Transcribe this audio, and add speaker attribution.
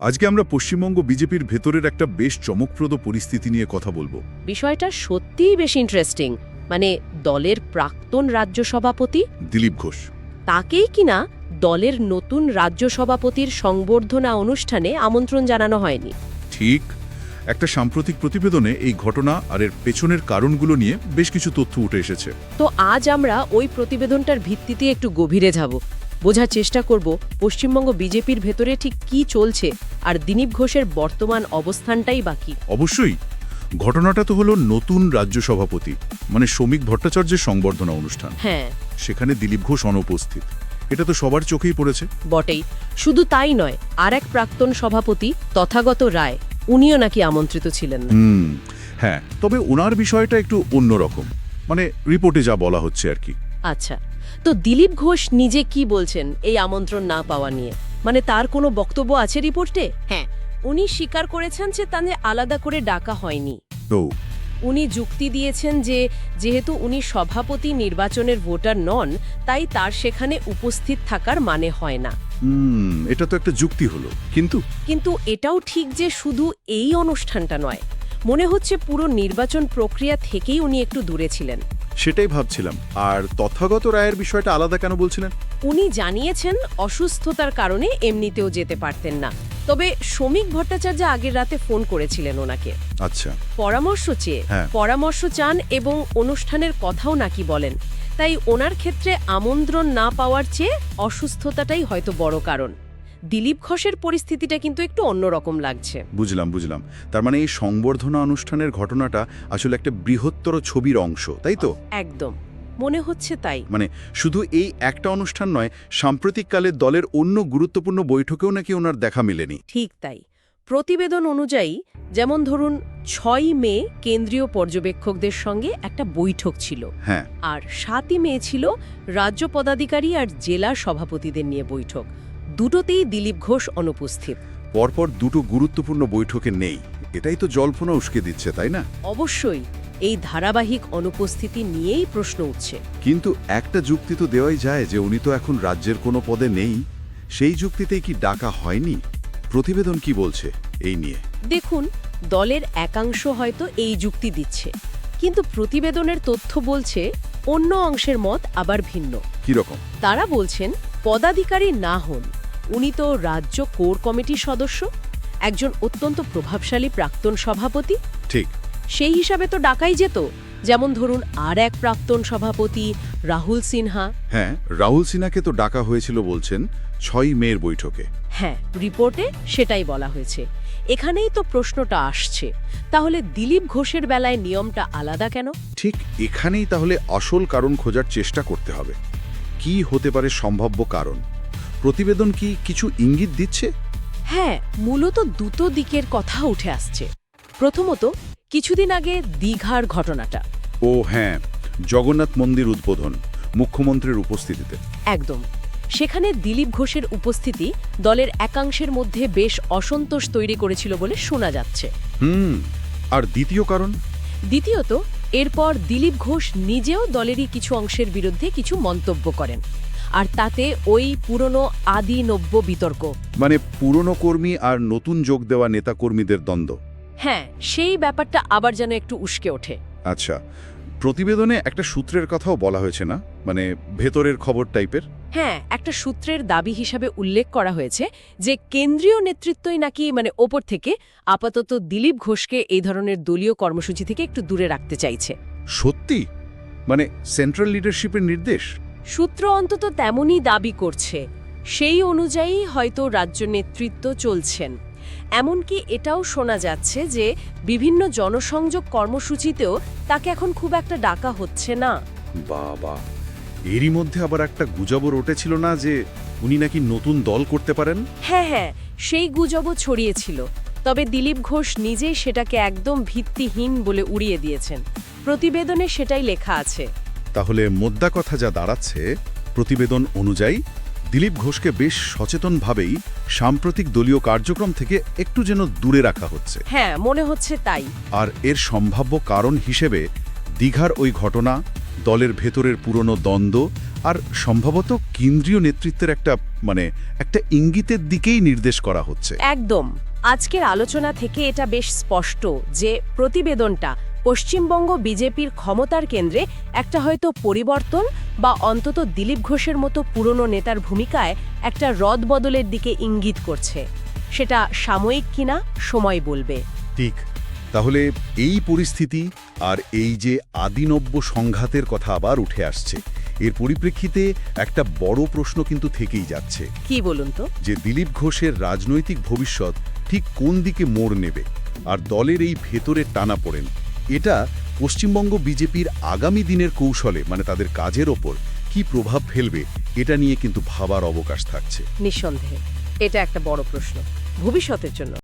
Speaker 1: আজকে আমরা পশ্চিমবঙ্গ বিজেপির ভেতরের একটা বেশ চমকপ্রদ পরিস্থিতি নিয়ে কথা বলব।
Speaker 2: বিষয়টা সত্যিই বেশ ইন্টারেস্টিং মানে দলের প্রাক্তন রাজ্য সভাপতি?
Speaker 1: দিলীপ ঘোষ।
Speaker 2: তাকেই কিনা দলের নতুন রাজ্য সভাপতির সংবর্ধনা অনুষ্ঠানে আমন্ত্রণ জানানো হয়নি।
Speaker 1: ঠিক। একটা সাম্প্রতিক প্রতিবেদনে এই ঘটনা আর এর পেছনের কারণগুলো নিয়ে বেশ কিছু তথ্য উঠে এসেছে।
Speaker 2: তো আজ আমরা ওই প্রতিবেদনটার ভিত্তিতে একটু গভীরে যাব। বোঝার চেষ্টা করব পশ্চিমবঙ্গ বিজেপির ভেতরে ঠিক কি চলছে আর দিলীপ ঘোষের বর্তমান অবস্থানটাই বাকি
Speaker 1: অবশ্যই। ঘটনাটা তো হলো নতুন রাজ্য সভাপতি মানে শ্রমিক ভট্টাচার্যের সংবর্ধনা অনুষ্ঠান।
Speaker 2: হ্যাঁ।
Speaker 1: সেখানে দিলীপ ঘোষ অনুপস্থিত। এটা তো সবার চোখেই পড়েছে।
Speaker 2: বটেই। শুধু তাই নয় আর এক প্রাক্তন সভাপতি তথাগত রায় উনিও নাকি আমন্ত্রিত ছিলেন
Speaker 1: হুম হ্যাঁ। তবে ওনার বিষয়টা একটু অন্যরকম মানে রিপোর্টে যা বলা হচ্ছে আর কি।
Speaker 2: আচ্ছা। তো দিলীপ ঘোষ নিজে কি বলছেন এই আমন্ত্রণ না পাওয়া নিয়ে? মানে তার কোনো বক্তব্য আছে রিপোর্টে? হ্যাঁ। উনি স্বীকার করেছেন যে তাদের আলাদা করে ডাকা হয়নি।
Speaker 1: তো?
Speaker 2: উনি যুক্তি দিয়েছেন যে যেহেতু উনি সভাপতি নির্বাচনের ভোটার নন তাই তার সেখানে উপস্থিত থাকার মানে হয় না।
Speaker 1: হুম এটা তো একটা যুক্তি হলো। কিন্তু?
Speaker 2: কিন্তু এটাও ঠিক যে শুধু এই অনুষ্ঠানটা নয়। মনে হচ্ছে পুরো নির্বাচন প্রক্রিয়া থেকেই উনি একটু দূরে ছিলেন।
Speaker 1: সেটাই ভাবছিলাম। আর তথাগত রায়ের বিষয়টা আলাদা কেন বলছিলেন?
Speaker 2: উনি জানিয়েছেন অসুস্থতার কারণে এমনিতেও যেতে পারতেন না। তবে শ্রমিক ভট্টাচার্য আগের রাতে ফোন করেছিলেন ওনাকে।
Speaker 1: আচ্ছা।
Speaker 2: পরামর্শ চেয়ে
Speaker 1: হ্যাঁ।
Speaker 2: পরামর্শ চান এবং অনুষ্ঠানের কথাও নাকি বলেন। তাই ওনার ক্ষেত্রে আমন্ত্রণ না পাওয়ার চেয়ে অসুস্থতাটাই হয়তো বড় কারণ। দিলীপ ঘোষের পরিস্থিতিটা কিন্তু একটু অন্যরকম লাগছে।
Speaker 1: বুঝলাম বুঝলাম। তার মানে এই সংবর্ধনা অনুষ্ঠানের ঘটনাটা আসলে একটা বৃহত্তর ছবির অংশ তাই তো?
Speaker 2: একদম। মনে হচ্ছে তাই।
Speaker 1: মানে শুধু এই একটা অনুষ্ঠান নয় সাম্প্রতিককালে দলের অন্য গুরুত্বপূর্ণ বৈঠকেও নাকি ওনার দেখা মেলেনি।
Speaker 2: ঠিক তাই। প্রতিবেদন অনুযায়ী যেমন ধরুন ছয় মে কেন্দ্রীয় পর্যবেক্ষকদের সঙ্গে একটা বৈঠক ছিল।
Speaker 1: হ্যাঁ।
Speaker 2: আর সাতই মে ছিল রাজ্য পদাধিকারী আর জেলা সভাপতিদের নিয়ে বৈঠক। দুটোতেই দিলীপ ঘোষ অনুপস্থিত।
Speaker 1: পরপর দুটো গুরুত্বপূর্ণ বৈঠকে নেই। এটাই তো জল্পনা উস্কে দিচ্ছে তাই না?
Speaker 2: অবশ্যই এই ধারাবাহিক অনুপস্থিতি নিয়েই প্রশ্ন উঠছে।
Speaker 1: কিন্তু একটা যুক্তি তো দেওয়াই যায় যে উনি তো এখন রাজ্যের কোনো পদে নেই। সেই যুক্তিতেই কি ডাকা হয়নি? প্রতিবেদন কি বলছে এই নিয়ে?
Speaker 2: দেখুন দলের একাংশ হয়তো এই যুক্তি দিচ্ছে। কিন্তু প্রতিবেদনের তথ্য বলছে অন্য অংশের মত আবার ভিন্ন।
Speaker 1: কীরকম?
Speaker 2: তারা বলছেন পদাধিকারী না হন। উনি তো রাজ্য কোর কমিটির সদস্য একজন অত্যন্ত প্রভাবশালী প্রাক্তন সভাপতি।
Speaker 1: ঠিক।
Speaker 2: সেই হিসাবে তো ডাকাই যেত যেমন ধরুন আর এক প্রাক্তন সভাপতি রাহুল সিনহা।
Speaker 1: হ্যাঁ রাহুল সিনহাকে তো ডাকা হয়েছিল বলছেন ছয় মেয়ের বৈঠকে।
Speaker 2: হ্যাঁ রিপোর্টে সেটাই বলা হয়েছে। এখানেই তো প্রশ্নটা আসছে তাহলে দিলীপ ঘোষের বেলায় নিয়মটা আলাদা কেন?
Speaker 1: ঠিক এখানেই তাহলে আসল কারণ খোঁজার চেষ্টা করতে হবে। কি হতে পারে সম্ভাব্য কারণ? প্রতিবেদন কি কিছু ইঙ্গিত দিচ্ছে?
Speaker 2: হ্যাঁ মূলত দুটো দিকের কথা উঠে আসছে। প্রথমত কিছুদিন আগে দীঘার ঘটনাটা।
Speaker 1: ও হ্যাঁ জগন্নাথ মন্দির উদ্বোধন মুখ্যমন্ত্রীর উপস্থিতিতে।
Speaker 2: একদম। সেখানে দিলীপ ঘোষের উপস্থিতি দলের একাংশের মধ্যে বেশ অসন্তোষ তৈরি করেছিল বলে শোনা যাচ্ছে।
Speaker 1: হুম আর দ্বিতীয় কারণ?
Speaker 2: দ্বিতীয়ত এরপর দিলীপ ঘোষ নিজেও দলেরই কিছু অংশের বিরুদ্ধে কিছু মন্তব্য করেন। আর তাতে ওই পুরনো আদি নব্য বিতর্ক।
Speaker 1: মানে পুরনো কর্মী আর নতুন যোগ দেওয়া নেতাকর্মীদের দ্বন্দ্ব।
Speaker 2: হ্যাঁ সেই ব্যাপারটা আবার যেন একটু উস্কে ওঠে।
Speaker 1: আচ্ছা প্রতিবেদনে একটা সূত্রের কথাও বলা হয়েছে না? মানে ভেতরের খবর টাইপের?
Speaker 2: হ্যাঁ একটা সূত্রের দাবি হিসাবে উল্লেখ করা হয়েছে যে কেন্দ্রীয় নেতৃত্বই নাকি মানে ওপর থেকে আপাতত দিলীপ ঘোষকে এই ধরনের দলীয় কর্মসূচি থেকে একটু দূরে রাখতে চাইছে।
Speaker 1: সত্যি? মানে সেন্ট্রাল লিডারশিপের নির্দেশ?
Speaker 2: সূত্র অন্তত তেমনই দাবি করছে। সেই অনুযায়ী হয়তো রাজ্য নেতৃত্ব চলছেন। এমনকি এটাও শোনা যাচ্ছে যে বিভিন্ন জনসংযোগ কর্মসূচিতেও তাকে এখন খুব একটা ডাকা হচ্ছে না।
Speaker 1: বাবা এরই মধ্যে আবার একটা গুজবও রটেছিল না যে উনি নাকি নতুন দল করতে পারেন?
Speaker 2: হ্যাঁ হ্যাঁ সেই গুজবও ছড়িয়েছিল। তবে দিলীপ ঘোষ নিজেই সেটাকে একদম ভিত্তিহীন বলে উড়িয়ে দিয়েছেন। প্রতিবেদনে সেটাই লেখা আছে।
Speaker 1: তাহলে মোদ্দা কথা যা দাঁড়াচ্ছে প্রতিবেদন অনুযায়ী দিলীপ ঘোষকে বেশ সচেতনভাবেই সাম্প্রতিক দলীয় কার্যক্রম থেকে একটু যেন দূরে রাখা হচ্ছে।
Speaker 2: হ্যাঁ মনে হচ্ছে তাই।
Speaker 1: আর এর সম্ভাব্য কারণ হিসেবে দীঘার ওই ঘটনা দলের ভেতরের পুরনো দ্বন্দ্ব আর সম্ভবত কেন্দ্রীয় নেতৃত্বের একটা মানে একটা ইঙ্গিতের দিকেই নির্দেশ করা হচ্ছে।
Speaker 2: একদম। আজকের আলোচনা থেকে এটা বেশ স্পষ্ট যে প্রতিবেদনটা পশ্চিমবঙ্গ বিজেপির ক্ষমতার কেন্দ্রে একটা হয়তো পরিবর্তন বা অন্তত দিলীপ ঘোষের মতো পুরনো নেতার ভূমিকায় একটা রদ বদলের দিকে ইঙ্গিত করছে। সেটা সাময়িক কিনা সময় বলবে।
Speaker 1: ঠিক। তাহলে এই পরিস্থিতি আর এই যে আদিনব্য সংঘাতের কথা আবার উঠে আসছে এর পরিপ্রেক্ষিতে একটা বড় প্রশ্ন কিন্তু থেকেই যাচ্ছে।
Speaker 2: কি বলুন তো?
Speaker 1: যে দিলীপ ঘোষের রাজনৈতিক ভবিষ্যৎ ঠিক কোন দিকে মোড় নেবে? আর দলের এই ভেতরের টানা পড়েন এটা পশ্চিমবঙ্গ বিজেপির আগামী দিনের কৌশলে মানে তাদের কাজের ওপর, কি প্রভাব ফেলবে, এটা নিয়ে কিন্তু ভাবার অবকাশ থাকছে।
Speaker 2: নিঃসন্দেহে। এটা একটা বড় প্রশ্ন, ভবিষ্যতের জন্য।